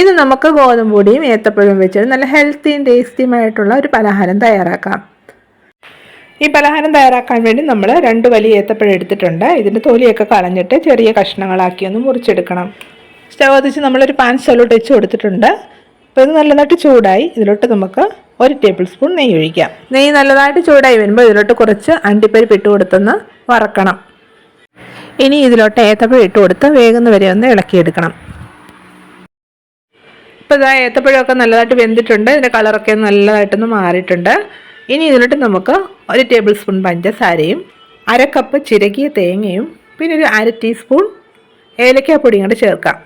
ഇത് നമുക്ക് ഗോതമ്പ് പൊടിയും ഏത്തപ്പഴവും വെച്ചിട്ട് നല്ല ഹെൽത്തിയും ടേസ്റ്റിയുമായിട്ടുള്ള ഒരു പലഹാരം തയ്യാറാക്കാം. ഈ പലഹാരം തയ്യാറാക്കാൻ വേണ്ടി നമ്മൾ രണ്ട് വലിയ ഏത്തപ്പഴം എടുത്തിട്ടുണ്ട്. ഇതിന്റെ തൊലിയൊക്കെ കളഞ്ഞിട്ട് ചെറിയ കഷ്ണങ്ങളാക്കി ഒന്ന് മുറിച്ചെടുക്കണം. സ്റ്റവ് കത്തിച്ച് നമ്മളൊരു പാൻ സ്റ്റവിലോട്ട് വെച്ച് കൊടുത്തിട്ടുണ്ട്. അപ്പോൾ ഇത് നല്ലതായിട്ട് ചൂടായി. ഇതിലോട്ട് നമുക്ക് ഒരു ടേബിൾ സ്പൂൺ നെയ്യ് ഒഴിക്കാം. നെയ്യ് നല്ലതായിട്ട് ചൂടായി വരുമ്പോൾ ഇതിലോട്ട് കുറച്ച് അണ്ടിപ്പരി ഇട്ട് കൊടുത്തൊന്ന് വറക്കണം. ഇനി ഇതിലോട്ട് ഏത്തപ്പഴം ഇട്ട് കൊടുത്ത് വേഗം വരെ ഒന്ന് ഇളക്കിയെടുക്കണം. ഇപ്പോൾ ഇതാ ഏത്തപ്പഴമൊക്കെ നല്ലതായിട്ട് വെന്തിട്ടുണ്ട്. ഇതിന്റെ കളറൊക്കെ നല്ലതായിട്ടൊന്ന് മാറിയിട്ടുണ്ട്. ഇനി ഇതിലോട്ട് നമുക്ക് ഒരു ടേബിൾ സ്പൂൺ പഞ്ചസാരയും അര കപ്പ് ചിരകിയ തേങ്ങയും പിന്നെ ഒരു അര ടീസ്പൂൺ ഏലക്കാപ്പൊടിയും കൂടെ ചേർക്കാം.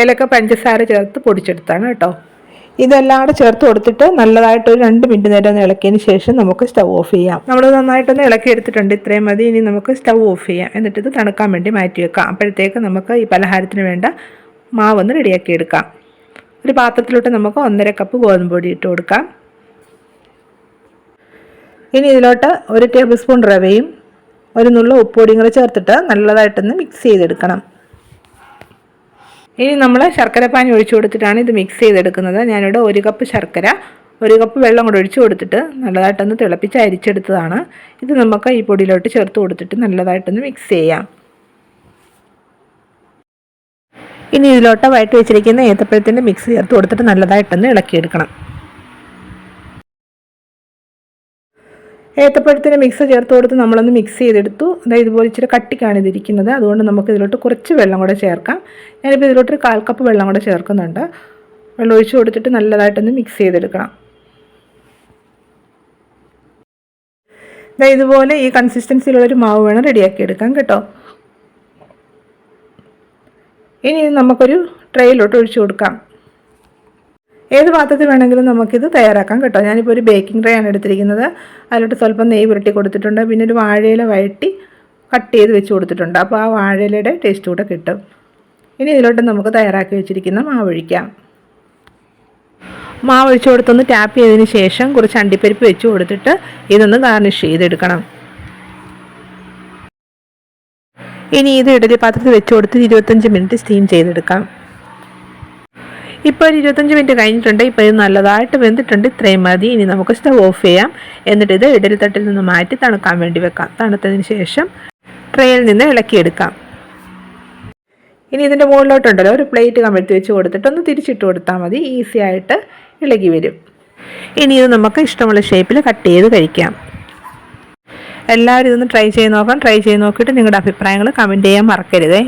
ഏലക്ക പഞ്ചസാര ചേർത്ത് പൊടിച്ചെടുത്താണ് കേട്ടോ. ഇതെല്ലാം കൂടെ ചേർത്ത് കൊടുത്തിട്ട് നല്ലതായിട്ട് ഒരു രണ്ട് മിനിറ്റ് നേരം ഒന്ന് ഇളക്കിയതിന് ശേഷം നമുക്ക് സ്റ്റവ് ഓഫ് ചെയ്യാം. നമ്മൾ നന്നായിട്ടൊന്ന് ഇളക്കി എടുത്തിട്ടുണ്ട്. ഇത്രയും മതി. ഇനി നമുക്ക് സ്റ്റവ് ഓഫ് ചെയ്യാം. എന്നിട്ട് ഇത് തണുക്കാൻ വേണ്ടി മാറ്റി വെക്കാം. അപ്പോഴത്തേക്ക് നമുക്ക് ഈ പലഹാരത്തിന് വേണ്ട മാവൊന്ന് റെഡിയാക്കി എടുക്കാം ഒരു പാത്രത്തിലോട്ട് നമുക്ക് ഒന്നര കപ്പ് ഗോതമ്പ് പൊടി ഇട്ട് കൊടുക്കാം. ഇനി ഇതിലോട്ട് ഒരു ടേബിൾ സ്പൂൺ റവയും ഒരു നുള്ള ഉപ്പുപൊടിയും കൂടെ ചേർത്തിട്ട് നല്ലതായിട്ടൊന്ന് മിക്സ് ചെയ്തെടുക്കണം. ഇനി നമ്മൾ ശർക്കര പാനി ഒഴിച്ചു കൊടുത്തിട്ടാണ് ഇത് മിക്സ് ചെയ്തെടുക്കുന്നത്. ഞാനിവിടെ ഒരു കപ്പ് ശർക്കര ഒരു കപ്പ് വെള്ളം കൂടെ ഒഴിച്ചു കൊടുത്തിട്ട് നല്ലതായിട്ടൊന്ന് തിളപ്പിച്ച് അരിച്ചെടുത്തതാണ്. ഇത് നമുക്ക് ഈ പൊടിയിലോട്ട് ചേർത്ത് കൊടുത്തിട്ട് നല്ലതായിട്ടൊന്ന് മിക്സ് ചെയ്യാം. ഇനി ഇതിലോട്ട് വയറ്റി വെച്ചിരിക്കുന്ന ഏത്തപ്പഴത്തിന്റെ മിക്സ് ചേർത്ത് കൊടുത്തിട്ട് നല്ലതായിട്ടൊന്ന് ഇളക്കിയെടുക്കണം. ഏത്തപ്പഴത്തിന്റെ മിക്സ് ചേർത്ത് കൊടുത്ത് നമ്മളൊന്ന് മിക്സ് ചെയ്തെടുത്തു. അതായത് ഇതുപോലെ ഇച്ചിരി കട്ടിക്കാണ് ഇതിരിക്കുന്നത്. അതുകൊണ്ട് നമുക്ക് ഇതിലോട്ട് കുറച്ച് വെള്ളം കൂടെ ചേർക്കാം. ഞാനിപ്പോൾ ഇതിലോട്ട് കാൽ കപ്പ് വെള്ളം കൂടെ ചേർക്കുന്നുണ്ട്. വെള്ളം ഒഴിച്ച് കൊടുത്തിട്ട് നല്ലതായിട്ടൊന്ന് മിക്സ് ചെയ്തെടുക്കണം. ഇതാ ഇതുപോലെ ഈ കൺസിസ്റ്റൻസിയിലുള്ളൊരു മാവ് വേണം റെഡിയാക്കി എടുക്കാൻ കേട്ടോ. ഇനി നമുക്കൊരു ട്രെയിലോട്ട് ഒഴിച്ചു കൊടുക്കാം. ഏത് പാത്രത്തിൽ വേണമെങ്കിലും നമുക്കിത് തയ്യാറാക്കാം കേട്ടോ. ഞാനിപ്പോൾ ഒരു ബേക്കിംഗ് ട്രേ ആണ് എടുത്തിരിക്കുന്നത്. അതിലോട്ട് സ്വല്പം നെയ്യ് പുരട്ടി കൊടുത്തിട്ടുണ്ട്. പിന്നെ ഒരു വാഴയില വഴറ്റി കട്ട് ചെയ്ത് വെച്ച് കൊടുത്തിട്ടുണ്ട്. അപ്പോൾ ആ വാഴയിലയുടെ ടേസ്റ്റ് കൂടെ കിട്ടും. ഇനി ഇതിലോട്ട് നമുക്ക് തയ്യാറാക്കി വെച്ചിരിക്കുന്ന മാവൊഴിക്കാം മാവ് കൊടുത്തൊന്ന് ടാപ്പ് ചെയ്തതിന് ശേഷം കുറച്ച് അണ്ടിപ്പരിപ്പ് വെച്ച് കൊടുത്തിട്ട് ഇതൊന്ന് ഗാർണിഷ് ചെയ്തെടുക്കണം. ഇനി ഇത് ഇഡലി പാത്രത്തിൽ വെച്ച് കൊടുത്ത് ഇരുപത്തഞ്ച് മിനിറ്റ് സ്റ്റീം ചെയ്തെടുക്കാം. ഇപ്പോൾ ഒരു ഇരുപത്തഞ്ച് മിനിറ്റ് കഴിഞ്ഞിട്ടുണ്ട്. ഇപ്പോൾ ഇത് നല്ലതായിട്ട് വെന്തിട്ടുണ്ട്. ഇത്രയും മതി. ഇനി നമുക്ക് സ്റ്റവ് ഓഫ് ചെയ്യാം. എന്നിട്ട് ഇത് ഇഡലി തട്ടിൽ നിന്ന് മാറ്റി തണുക്കാൻ വേണ്ടി വെക്കാം. തണുത്തതിന് ശേഷം ട്രെയിൽ നിന്ന് ഇളക്കിയെടുക്കാം. ഇനി ഇതിന്റെ മുകളിലോട്ടുണ്ടല്ലോ. ഒരു പ്ലേറ്റ് കമഴ്ത്തി വെച്ച് കൊടുത്തിട്ട് ഒന്ന് തിരിച്ചിട്ട് കൊടുത്താൽ മതി. ഈസി ആയിട്ട് ഇളകി വരും. ഇനി ഇത് നമുക്ക് ഇഷ്ടമുള്ള ഷേപ്പിൽ കട്ട് ചെയ്ത് കഴിക്കാം. എല്ലാവരും ഇതൊന്ന് ട്രൈ ചെയ്ത് നോക്കാം ട്രൈ ചെയ്ത് നോക്കിയിട്ട് നിങ്ങളുടെ അഭിപ്രായങ്ങൾ കമന്റ് ചെയ്യാൻ മറക്കരുതേ.